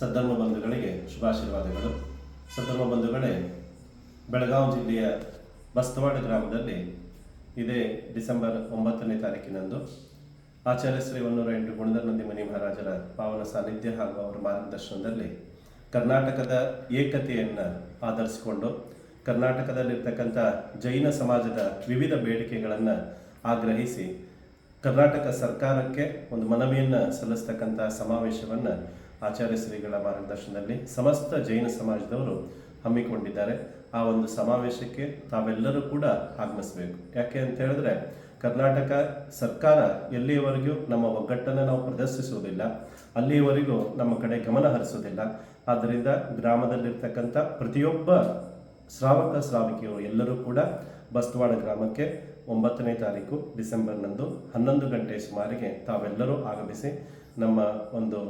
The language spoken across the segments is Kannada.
ಸದ್ಧರ್ಮ ಬಂಧುಗಳಿಗೆ ಶುಭಾಶೀರ್ವಾದಗಳು. ಸದ್ಧರ್ಮ ಬಂಧುಗಳೇ, ಬೆಳಗಾವಿ ಜಿಲ್ಲೆಯ ಬಸ್ತವಾಡ ಗ್ರಾಮದಲ್ಲಿ ಇದೇ ಡಿಸೆಂಬರ್ ಒಂಬತ್ತನೇ ತಾರೀಕಿನಂದು ಆಚಾರ್ಯ ಶ್ರೀ ಒನ್ನೂರ ಎಂಟು ಗುಣದನಂದಿ ಮನಿ ಮಹಾರಾಜರ ಪಾವನ ಸಾನ್ನಿಧ್ಯ ಹಾಗೂ ಅವರ ಮಾರ್ಗದರ್ಶನದಲ್ಲಿ ಕರ್ನಾಟಕದ ಏಕತೆಯನ್ನು ಆಧರಿಸಿಕೊಂಡು ಕರ್ನಾಟಕದಲ್ಲಿರ್ತಕ್ಕಂಥ ಜೈನ ಸಮಾಜದ ವಿವಿಧ ಬೇಡಿಕೆಗಳನ್ನು ಆಗ್ರಹಿಸಿ ಕರ್ನಾಟಕ ಸರ್ಕಾರಕ್ಕೆ ಒಂದು ಮನವಿಯನ್ನು ಸಲ್ಲಿಸ್ತಕ್ಕಂಥ ಸಮಾವೇಶವನ್ನು ಆಚಾರ್ಯ ಶ್ರೀಗಳ ಮಾರ್ಗದರ್ಶನದಲ್ಲಿ ಸಮಸ್ತ ಜೈನ ಸಮಾಜದವರು ಹಮ್ಮಿಕೊಂಡಿದ್ದಾರೆ. ಆ ಒಂದು ಸಮಾವೇಶಕ್ಕೆ ತಾವೆಲ್ಲರೂ ಕೂಡ ಆಗಮಿಸಬೇಕು. ಯಾಕೆ ಅಂತ ಹೇಳಿದ್ರೆ, ಕರ್ನಾಟಕ ಸರ್ಕಾರ ಎಲ್ಲಿಯವರೆಗೂ ನಮ್ಮ ಒಗ್ಗಟ್ಟನ್ನು ನಾವು ಪ್ರದರ್ಶಿಸುವುದಿಲ್ಲ, ಅಲ್ಲಿಯವರೆಗೂ ನಮ್ಮ ಕಡೆ ಗಮನ ಹರಿಸೋದಿಲ್ಲ ಆದ್ದರಿಂದ ಗ್ರಾಮದಲ್ಲಿರ್ತಕ್ಕಂಥ ಪ್ರತಿಯೊಬ್ಬ ಶ್ರಾವಕ ಶ್ರಾವಕಿಯರು ಎಲ್ಲರೂ ಕೂಡ ಬಸ್ತವಾಡ ಗ್ರಾಮಕ್ಕೆ ಒಂಬತ್ತನೇ ತಾರೀಕು ಡಿಸೆಂಬರ್ನಂದು ಹನ್ನೊಂದು ಗಂಟೆ ಸುಮಾರಿಗೆ ತಾವೆಲ್ಲರೂ ಆಗಮಿಸಿ ನಮ್ಮ ಒಂದು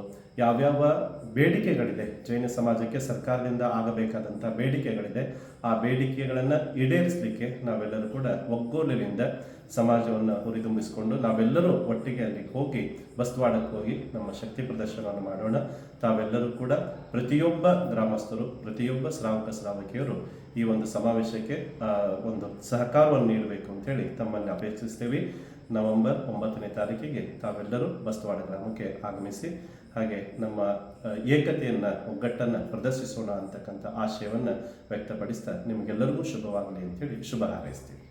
ಯಾವ್ಯಾವ ಬೇಡಿಕೆಗಳಿದೆ ಜೈನ ಸಮಾಜಕ್ಕೆ ಸರ್ಕಾರದಿಂದ ಆಗಬೇಕಾದಂಥ ಬೇಡಿಕೆಗಳಿದೆ, ಆ ಬೇಡಿಕೆಗಳನ್ನು ಈಡೇರಿಸಲಿಕ್ಕೆ ನಾವೆಲ್ಲರೂ ಕೂಡ ಒಗ್ಗೂಲಿನಿಂದ ಸಮಾಜವನ್ನು ಹುರಿದುಂಬಿಸಿಕೊಂಡು ನಾವೆಲ್ಲರೂ ಒಟ್ಟಿಗೆ ಅಲ್ಲಿ ಹೋಗಿ, ಬಸ್ವಾಡಕ್ಕೆ ಹೋಗಿ ನಮ್ಮ ಶಕ್ತಿ ಪ್ರದರ್ಶನವನ್ನು ಮಾಡೋಣ. ತಾವೆಲ್ಲರೂ ಕೂಡ ಪ್ರತಿಯೊಬ್ಬ ಗ್ರಾಮಸ್ಥರು, ಪ್ರತಿಯೊಬ್ಬ ಶ್ರಾವಕ ಶ್ರಾವಕಿಯರು ಈ ಒಂದು ಸಮಾವೇಶಕ್ಕೆ ಒಂದು ಸಹಕಾರವನ್ನು ನೀಡಬೇಕು ಅಂತೇಳಿ ತಮ್ಮನ್ನು ಅಪೇಕ್ಷಿಸ್ತೇವೆ ನವೆಂಬರ್ ಒಂಬತ್ತನೇ ತಾರೀಕಿಗೆ ತಾವೆಲ್ಲರೂ ಬಸ್ವಾಡ ಗ್ರಾಮಕ್ಕೆ ಆಗಮಿಸಿ ಹಾಗೆ ನಮ್ಮ ಏಕತೆಯನ್ನು ಒಗ್ಗಟ್ಟನ್ನು ಪ್ರದರ್ಶಿಸೋಣ ಅಂತಕ್ಕಂಥ ಆಶಯವನ್ನು ವ್ಯಕ್ತಪಡಿಸ್ತಾ ನಿಮಗೆಲ್ಲರಿಗೂ ಶುಭವಾಗಲಿ ಅಂತೇಳಿ ಶುಭ ಹಾರೈಸ್ತೀವಿ.